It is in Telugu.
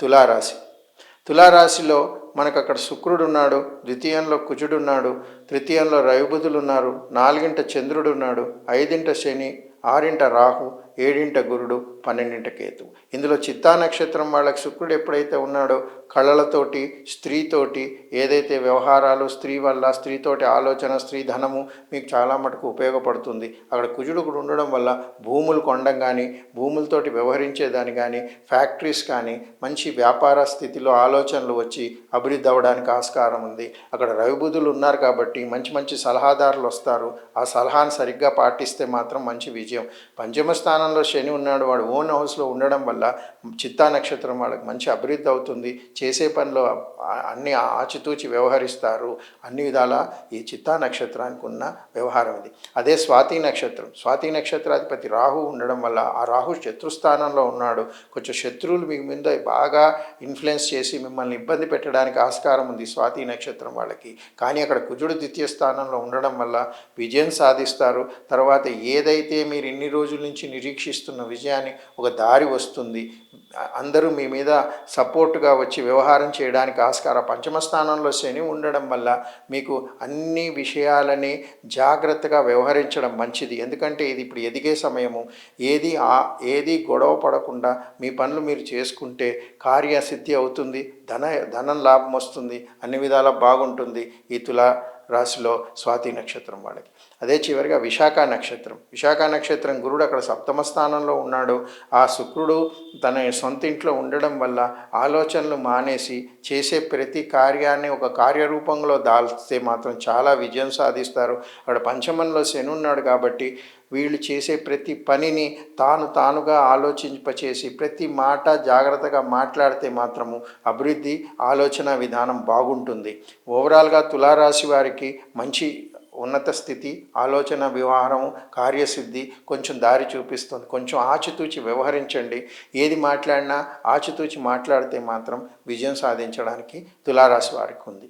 తులారాశి. తులారాశిలో మనకు అక్కడ శుక్రుడు ఉన్నాడు ద్వితీయంలో కుజుడు ఉన్నాడు తృతీయంలో రవిబుధులు ఉన్నారు నాలుగింట చంద్రుడు ఉన్నాడు ఐదింట శని ఆరింట రాహు ఏడింట గురుడు పన్నెండింట కేతు ఇందులో చిత్తా నక్షత్రం వాళ్ళకి శుక్రుడు ఎప్పుడైతే ఉన్నాడో కళలతోటి స్త్రీతోటి ఏదైతే వ్యవహారాలు స్త్రీ వల్ల స్త్రీతోటి ఆలోచన స్త్రీ ధనము మీకు చాలా మటుకు ఉపయోగపడుతుంది. అక్కడ కుజుడు కూడా ఉండడం వల్ల భూములు కొండం కానీ భూములతోటి వ్యవహరించేదాన్ని కానీ ఫ్యాక్టరీస్ కానీ మంచి వ్యాపార స్థితిలో ఆలోచనలు వచ్చి అభివృద్ధి అవ్వడానికి ఆస్కారం ఉంది. అక్కడ రవిబుధులు ఉన్నారు కాబట్టి మంచి మంచి సలహాదారులు వస్తారు. ఆ సలహాను సరిగ్గా పాటిస్తే మాత్రం మంచి విజయం పంచమ స్థానంలో శని ఉన్నాడు. వాడు ఓన్ హౌస్లో ఉండడం వల్ల చిత్తా నక్షత్రం వాళ్ళకి మంచి అభివృద్ధి అవుతుంది. చేసే పనిలో అన్ని ఆచితూచి వ్యవహరిస్తారు. అన్ని విధాల ఈ చిత్తా నక్షత్రానికి ఉన్న వ్యవహారం ఇది. అదే స్వాతి నక్షత్రం. స్వాతి నక్షత్రాధిపతి రాహు ఉండడం వల్ల ఆ రాహు శత్రుస్థానంలో ఉన్నాడు. కొంచెం శత్రువులు మీ మీద బాగా ఇన్ఫ్లుయెన్స్ చేసి మిమ్మల్ని ఇబ్బంది పెట్టడానికి ఆస్కారం ఉంది స్వాతి నక్షత్రం వాళ్ళకి. కానీ అక్కడ కుజుడు ద్వితీయ స్థానంలో ఉండడం వల్ల విజయం సాధిస్తారు. తర్వాత ఏదైతే మీరు ఇన్ని రోజుల నుంచి నిరీక్షిస్తున్న విజయాన్ని ఒక దారి వస్తుంది. అందరూ మీ మీద సపోర్టుగా వచ్చి వ్యవహారం చేయడానికి ఆస్కార పంచమ స్థానంలో శని ఉండడం వల్ల మీకు అన్ని విషయాలని జాగ్రత్తగా వ్యవహరించడం మంచిది. ఎందుకంటే ఇది ఇప్పుడు ఎదిగే సమయము. ఏది ఆ ఏది గొడవ పడకుండా మీ పనులు మీరు చేసుకుంటే కార్యసిద్ధి అవుతుంది ధన ధనం లాభం వస్తుంది అన్ని విధాలా బాగుంటుంది. ఈ తులా రాశిలో స్వాతి నక్షత్రం వాళ్ళకి. అదే చివరిగా విశాఖ నక్షత్రం. విశాఖ నక్షత్రం గురుడు అక్కడ సప్తమ స్థానంలో ఉన్నాడు. ఆ శుక్రుడు తన సొంత ఇంట్లో ఉండడం వల్ల ఆలోచనలు మానేసి చేసే ప్రతి కార్యాన్ని ఒక కార్యరూపంలో దాల్స్తే మాత్రం చాలా విజయం సాధిస్తారు. అక్కడ పంచమంలో శని ఉన్నాడు కాబట్టి వీళ్ళు చేసే ప్రతి పనిని తాను తానుగా ఆలోచింపచేసి ప్రతి మాట జాగ్రత్తగా మాట్లాడితే మాత్రము అభివృద్ధి ఆలోచన విధానం బాగుంటుంది. ఓవరాల్గా తులారాశి వారికి మంచి ఉన్నత స్థితి ఆలోచన వ్యవహారం కార్యసిద్ధి కొంచెం దారి చూపిస్తుంది. కొంచెం ఆచితూచి వ్యవహరించండి. ఏది మాట్లాడినా ఆచితూచి మాట్లాడితే మాత్రం విజయం సాధించడానికి తులారాశి వారికి ఉంది.